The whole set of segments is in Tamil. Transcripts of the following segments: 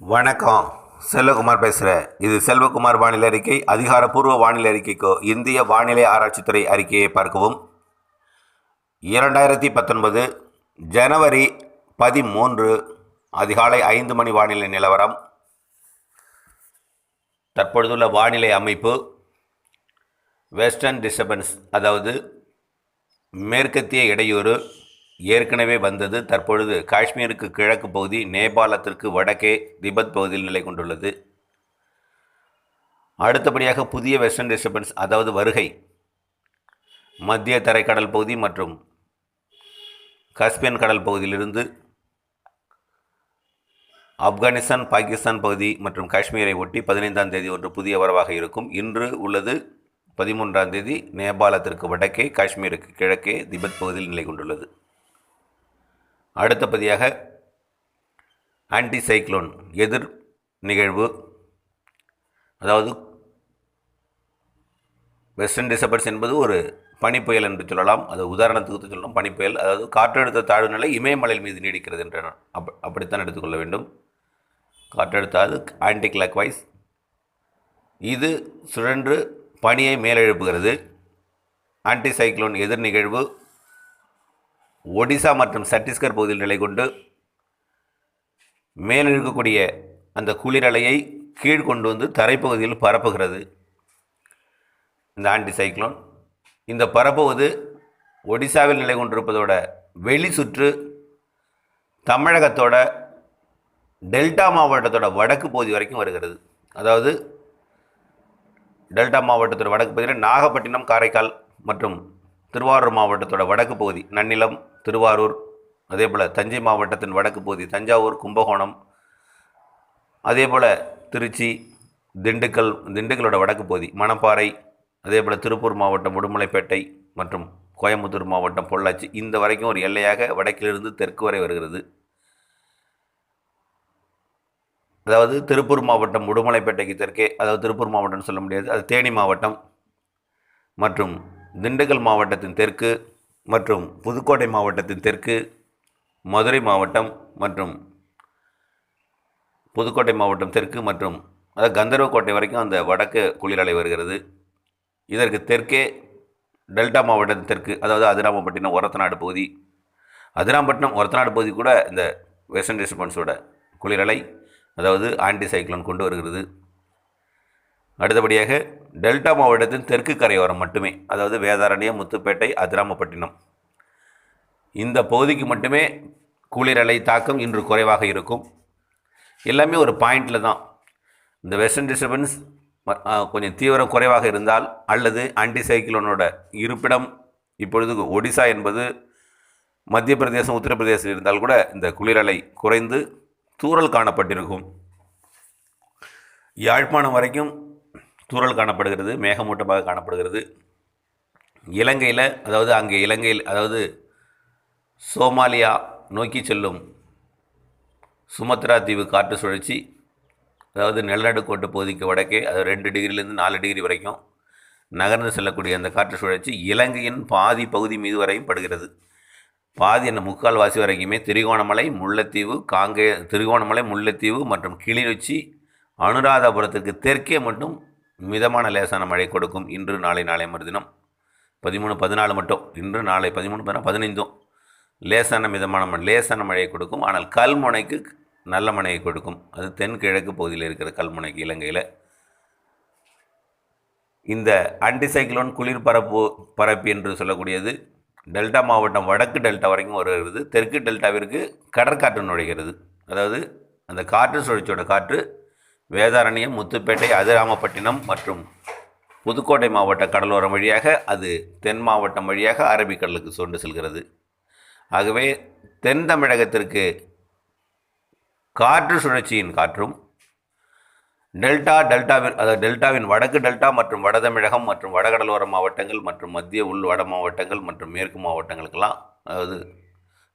வணக்கம். செல்வகுமார் பேசுகிறேன் இது செல்வகுமார் வானிலை அறிக்கை. அதிகாரப்பூர்வ வானிலை அறிக்கைக்கோ இந்திய வானிலை ஆராய்ச்சித்துறை அறிக்கையை பார்க்கவும். இரண்டாயிரத்தி பத்தொன்பது ஜனவரி பதிமூன்று அதிகாலை ஐந்து மணி வானிலை நிலவரம். தற்பொழுதுள்ள வானிலை அமைப்பு வெஸ்டர்ன் டிஸ்டர்பன்ஸ் அதாவது மேற்கத்திய இடையூறு ஏற்கனவே வந்தது. தற்பொழுது காஷ்மீருக்கு கிழக்கு பகுதி நேபாளத்திற்கு வடக்கே திபெத் பகுதியில் நிலை கொண்டுள்ளது. அடுத்தபடியாக புதிய வெஸ்டர்ன் டிஸ்டர்பன்ஸ் அதாவது வருகை மத்திய தரைக்கடல் பகுதி மற்றும் கஸ்பியன் கடல் பகுதியிலிருந்து ஆப்கானிஸ்தான் பாகிஸ்தான் பகுதி மற்றும் காஷ்மீரை ஒட்டி பதினைந்தாம் தேதி ஒன்று புதிய வரவாக இருக்கும். இன்று உள்ளது பதிமூன்றாம் தேதி நேபாளத்திற்கு வடக்கே காஷ்மீருக்கு கிழக்கே திபெத் பகுதியில் நிலை கொண்டுள்ளது. அடுத்தபடியாக ஆன்டிசைக்ளோன் எதிர் நிகழ்வு அதாவது வெஸ்டர்ன் டிசபர்ஸ் என்பது ஒரு பனிப்புயல் என்று சொல்லலாம். அது உதாரணத்துக்கு சொல்லலாம் பனிப்புயல் அதாவது காற்றழுத்த தாழ்வு நிலை இமயமலையில் மீது நீடிக்கிறது என்ற அப் அப்படித்தான் எடுத்துக்கொள்ள வேண்டும். காற்றழுத்த அது ஆன்டி கிளாக் வைஸ் இது சுழன்று பனியை மேலெழுப்புகிறது. ஆன்டிசைக்ளோன் எதிர் நிகழ்வு ஒடிசா மற்றும் சத்தீஸ்கர் பகுதியில் நிலை கொண்டு மேலிருக்கக்கூடிய அந்த குளிரலையை கீழ் கொண்டு வந்து தரைப்பகுதியில் பரப்புகிறது. இந்த ஆன்டி சைக்ளோன். இந்த பரப்புவது ஒடிசாவில் நிலை கொண்டிருப்பதோட வெளி சுற்று தமிழகத்தோட டெல்டா மாவட்டத்தோட வடக்கு பகுதி வரைக்கும் வருகிறது. அதாவது டெல்டா மாவட்டத்தோட வடக்கு பகுதியில் நாகப்பட்டினம் காரைக்கால் மற்றும் திருவாரூர் மாவட்டத்தோட வடக்கு பகுதி நன்னிலம் திருவாரூர் அதே போல் தஞ்சை மாவட்டத்தின் வடக்கு பகுதி தஞ்சாவூர் கும்பகோணம் அதே போல் திருச்சி திண்டுக்கல் திண்டுக்கலோட வடக்கு பகுதி மணப்பாறை அதே போல் திருப்பூர் மாவட்டம் உடுமலைப்பேட்டை மற்றும் கோயம்புத்தூர் மாவட்டம் பொள்ளாச்சி இந்த வரைக்கும் ஒரு எல்லையாக வடக்கிலிருந்து தெற்கு வரை வருகிறது. அதாவது திருப்பூர் மாவட்டம் உடுமலைப்பேட்டைக்கு தெற்கே அதாவது திருப்பூர் மாவட்டம்னு சொல்ல முடியாது அது தேனி மாவட்டம் மற்றும் திண்டுக்கல் மாவட்டத்தின் தெற்கு மற்றும் புதுக்கோட்டை மாவட்டத்தின் தெற்கு மதுரை மாவட்டம் மற்றும் புதுக்கோட்டை மாவட்டம் தெற்கு மற்றும் அதாவது கந்தர்வக்கோட்டை வரைக்கும் அந்த வடக்கு குளிரலை வருகிறது. இதற்கு தெற்கே டெல்டா மாவட்டத்தின் தெற்கு அதாவது அதிராமப்பட்டினம் ஒரத்தநாடு பகுதி. அதிராம்பட்டினம் ஒரத்தநாடு பகுதி கூட இந்த வெஸ்டர்ன் டிஸ்டர்பன்ஸோட குளிரலை அதாவது ஆன்டி சைக்ளோன் கொண்டு வருகிறது. அடுத்தபடியாக டெல்டா மாவட்டத்தின் தெற்கு கரையோரம் மட்டுமே அதாவது வேதாரண்யம் முத்துப்பேட்டை அதிராமப்பட்டினம். இந்த பகுதிக்கு மட்டுமே குளிரலை தாக்கம் இன்று குறைவாக இருக்கும். எல்லாமே ஒரு பாயிண்டில் தான். இந்த வெஸ்டர்ன் டிஸ்டர்பன்ஸ் கொஞ்சம் தீவிரம் குறைவாக இருந்தால் அல்லது ஆன்டி இருப்பிடம் இப்பொழுது ஒடிசா என்பது மத்திய பிரதேசம் உத்தரப்பிரதேசம் இருந்தால் கூட இந்த குளிரலை குறைந்து தூறல் காணப்பட்டிருக்கும். யாழ்ப்பாணம் வரைக்கும் தூறல் காணப்படுகிறது மேகமூட்டமாக காணப்படுகிறது. இலங்கையில் அதாவது அங்கே இலங்கையில் அதாவது சோமாலியா நோக்கி செல்லும் சுமத்ரா தீவு காற்று சுழற்சி அதாவது நிலநடுக்கோட்டு பகுதிக்கு வடக்கே அது ரெண்டு டிகிரிலேருந்து நாலு டிகிரி வரைக்கும் நகர்ந்து செல்லக்கூடிய அந்த காற்று சுழற்சி இலங்கையின் பாதி பகுதி மீது வரையும் படுகிறது. பாதி என்ன முக்கால் வாசி வரைக்குமே திரிகோணமலை முல்லைத்தீவு காங்கே திரிகோணமலை முல்லைத்தீவு மற்றும் கிளிநொச்சி அனுராதபுரத்துக்கு தெற்கே மட்டும் மிதமான லேசான மழை கொடுக்கும். இன்று நாளை நாளை மறுதினம் பதிமூணு பதினாலு மட்டும். இன்று நாளை பதிமூணு பதினாலு பதினைந்தும். லேசான மிதமான மண் லேசான மழையை கொடுக்கும். ஆனால் கல்முனைக்கு நல்ல மழையை கொடுக்கும். அது தென்கிழக்கு பகுதியில் இருக்கிற கல்முனைக்கு இலங்கையில். இந்த ஆன்டிசைக்ளோன் குளிர் பரப்பு பரப்பு என்று சொல்லக்கூடியது டெல்டா மாவட்டம் வடக்கு டெல்டா வரைக்கும் வருகிறது. தெற்கு டெல்டாவிற்கு கடற்காற்று நுழைகிறது. அதாவது அந்த காற்று சுழற்சியோட காற்று வேதாரண்யம் முத்துப்பேட்டை அதிராமப்பட்டினம் மற்றும் புதுக்கோட்டை மாவட்ட கடலோரம் வழியாக அது தென் மாவட்டம் வழியாக அரபிக்கடலுக்கு சொண்டு செல்கிறது. ஆகவே தென் தமிழகத்திற்கு காற்று சுழற்சியின் காற்றும் டெல்டா டெல்டாவின் அதாவது டெல்டாவின் வடக்கு டெல்டா மற்றும் வட தமிழகம் மற்றும் வடகடலோர மாவட்டங்கள் மற்றும் மத்திய உள் வட மாவட்டங்கள் மற்றும் மேற்கு மாவட்டங்களுக்கெல்லாம் அதாவது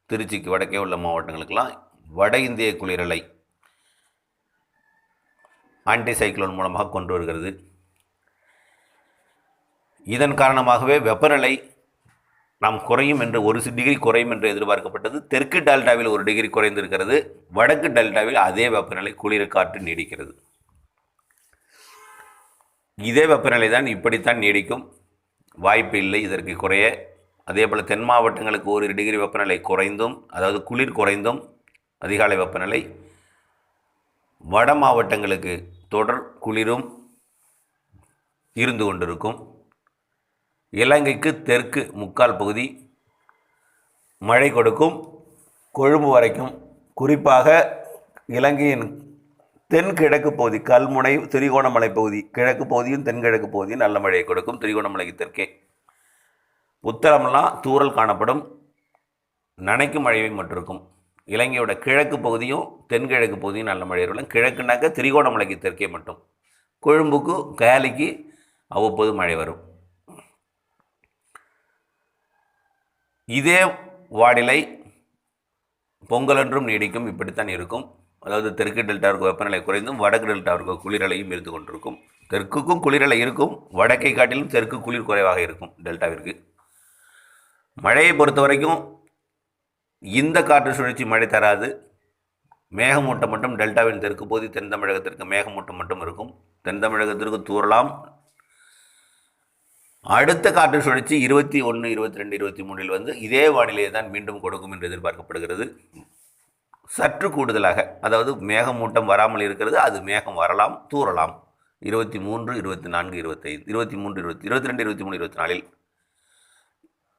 திருச்சிக்கு வடக்கே உள்ள மாவட்டங்களுக்கெல்லாம் வட இந்திய குளிரலை ஆன்டி சைக்ளோன் மூலமாக கொண்டு வருகிறது. இதன் காரணமாகவே வெப்பநிலை நாம் குறையும் என்று ஒரு சி- டிகிரி குறையும் என்று எதிர்பார்க்கப்பட்டது. தெற்கு டெல்டாவில் ஒரு டிகிரி குறைந்திருக்கிறது. வடக்கு டெல்டாவில் அதே வெப்பநிலை குளிர் காற்று நீடிக்கிறது. இதே வெப்பநிலை தான் இப்படித்தான் நீடிக்கும். வாய்ப்பு இல்லை இதற்கு குறைய. அதே போல் தென் மாவட்டங்களுக்கு ஒரு டிகிரி வெப்பநிலை குறைந்தும் அதாவது குளிர் குறைந்தும் அதிகாலை வெப்பநிலை. வட மாவட்டங்களுக்கு தொடர் குளிரும் இருந்து கொண்டிருக்கும். இலங்கைக்கு தெற்கு முக்கால் பகுதி மழை கொடுக்கும். கொழும்பு வரைக்கும் குறிப்பாக இலங்கையின் தென்கிழக்கு பகுதி கல்முனை திரிகோணமலை பகுதி கிழக்கு பகுதியும் தென்கிழக்கு பகுதியும் நல்ல மழையை கொடுக்கும். திரிகோணமலைக்கு தெற்கே உத்தரமெல்லாம் தூறல் காணப்படும். நனைக்கும் மழையை மட்டும் இருக்கும் இலங்கையோட கிழக்கு பகுதியும் தென்கிழக்கு பகுதியும் நல்ல மழை இருக்கும் கிழக்குனாக்க திரிகோணமலைக்கு தெற்கே மட்டும். கொழும்புக்கு கேலிக்கு அவ்வப்போது மழை வரும். இதே வானிலை பொங்கலன்றும் நீடிக்கும். இப்படித்தான் இருக்கும். அதாவது தெற்கு டெல்டாவிற்கு வெப்பநிலை குறைந்தும் வடக்கு டெல்டாவிற்கு குளிரலையும் இருந்து கொண்டிருக்கும். தெற்குக்கும் குளிரலை இருக்கும். வடக்கை காட்டிலும் தெற்கு குளிர் குறைவாக இருக்கும் டெல்டாவிற்கு. மழையை பொறுத்த வரைக்கும் இந்த காற்று சுழற்சி மழை தராது. மேகமூட்டம் மட்டும் டெல்டாவின் தெற்கு பகுதி தென் தமிழகத்திற்கு மேகமூட்டம் மட்டும் இருக்கும். தென் தமிழகத்திற்கு தூறலாம். அடுத்த காற்று சுழற்சி இருபத்தி ஒன்று இருபத்தி ரெண்டு இருபத்தி மூணில் வந்து இதே வானிலையை தான் மீண்டும் கொடுக்கும் என்று எதிர்பார்க்கப்படுகிறது. சற்று கூடுதலாக அதாவது மேகமூட்டம் வராமல் இருக்கிறது அது மேகம் வரலாம் தூறலாம். இருபத்தி மூன்று இருபத்தி நான்கு இருபத்தைந்து இருபத்தி மூன்று இருபத்தி இருபத்தி ரெண்டு இருபத்தி மூணு இருபத்தி நாலில்.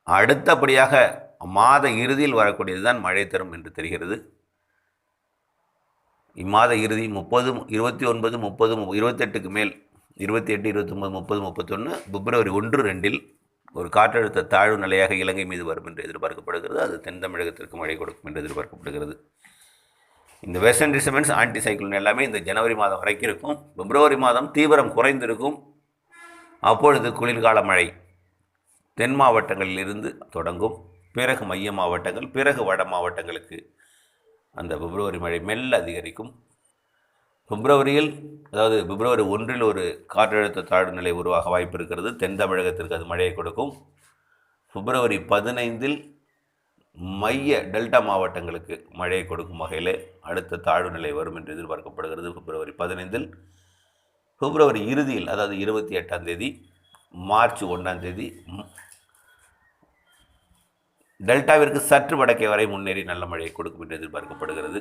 அடுத்தபடியாக மாத இறுதியில் வரக்கூடியது தான் மழை தரும் என்று தெரிகிறது. இம்மாத இறுதி முப்பது இருபத்தி ஒன்பது முப்பது இருபத்தெட்டுக்கு மேல் இருபத்தி எட்டு இருபத்தொம்பது முப்பது முப்பத்தொன்று பிப்ரவரி ஒன்று ரெண்டில் ஒரு காற்றழுத்த தாழ்வு நிலையாக இலங்கை மீது வரும் என்று எதிர்பார்க்கப்படுகிறது. அது தென் தமிழகத்திற்கு மழை கொடுக்கும் என்று எதிர்பார்க்கப்படுகிறது. இந்த வெஸ்டர்ன் டிஸ்டர்பன்ஸ் ஆன்டி சைக்ளோன் எல்லாமே இந்த ஜனவரி மாதம் வரைக்கும் இருக்கும். பிப்ரவரி மாதம் தீவிரம் குறைந்திருக்கும். அப்பொழுது குளிர்கால மழை தென் மாவட்டங்களில் இருந்து தொடங்கும். பிறகு மைய மாவட்டங்கள் பிறகு வட மாவட்டங்களுக்கு அந்த பிப்ரவரி மழை மெல்ல அதிகரிக்கும். பிப்ரவரியில் அதாவது பிப்ரவரி ஒன்றில் ஒரு காற்றழுத்த தாழ்வு நிலை உருவாக வாய்ப்பு இருக்கிறது. தென் தமிழகத்திற்கு அது மழையை கொடுக்கும். பிப்ரவரி பதினைந்தில் மைய டெல்டா மாவட்டங்களுக்கு மழையை கொடுக்கும் வகையில் அடுத்த தாழ்வு நிலை வரும் என்று எதிர்பார்க்கப்படுகிறது பிப்ரவரி பதினைந்தில். பிப்ரவரி இறுதியில் அதாவது இருபத்தி எட்டாம் தேதி மார்ச் ஒன்றாம் தேதி டெல்டாவிற்கு சற்று வடக்கே வரை முன்னேறி நல்ல மழையை கொடுக்கும் என்று எதிர்பார்க்கப்படுகிறது.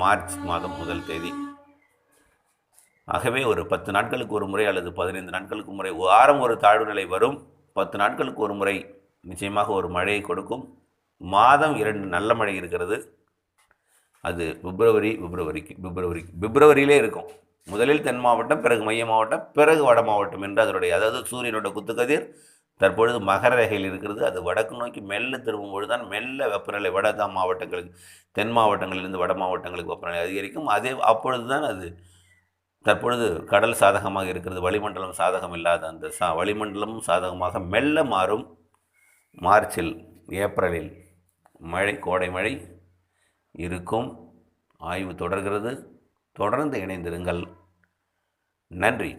மார்ச் மாதம் முதல் தேதி. ஆகவே ஒரு பத்து நாட்களுக்கு ஒரு முறை அல்லது பதினைந்து நாட்களுக்கு முறை வாரம் ஒரு தாழ்வு நிலை வரும். பத்து நாட்களுக்கு ஒரு முறை நிச்சயமாக ஒரு மழையை கொடுக்கும். மாதம் இரண்டு நல்ல மழை இருக்கிறது. அது பிப்ரவரி பிப்ரவரிக்கு பிப்ரவரிக்கு பிப்ரவரியிலே இருக்கும். முதலில் தென் மாவட்டம் பிறகு மைய மாவட்டம் பிறகு வட மாவட்டம் என்று அதனுடைய அதாவது சூரியனோட குத்துக்கதிர் தற்பொழுது மகர ரேகையில் இருக்கிறது. அது வடக்கு நோக்கி மெல்ல திரும்பும் பொழுது தான் மெல்ல வெப்பநிலை வட மாவட்டங்களுக்கு தென் மாவட்டங்களிலிருந்து வட மாவட்டங்களுக்கு வெப்பநிலை அதிகரிக்கும். அதே அப்பொழுது தான் அது தற்பொழுது கடல் சாதகமாக இருக்கிறது. வளிமண்டலம் சாதகம் இல்லாத அந்த சா வளிமண்டலமும் சாதகமாக மெல்ல மாறும். மார்ச்சில் ஏப்ரலில் மழை கோடை மழை இருக்கும். ஆய்வு தொடர்கிறது. தொடர்ந்து இணைந்திருங்கள். நன்றி.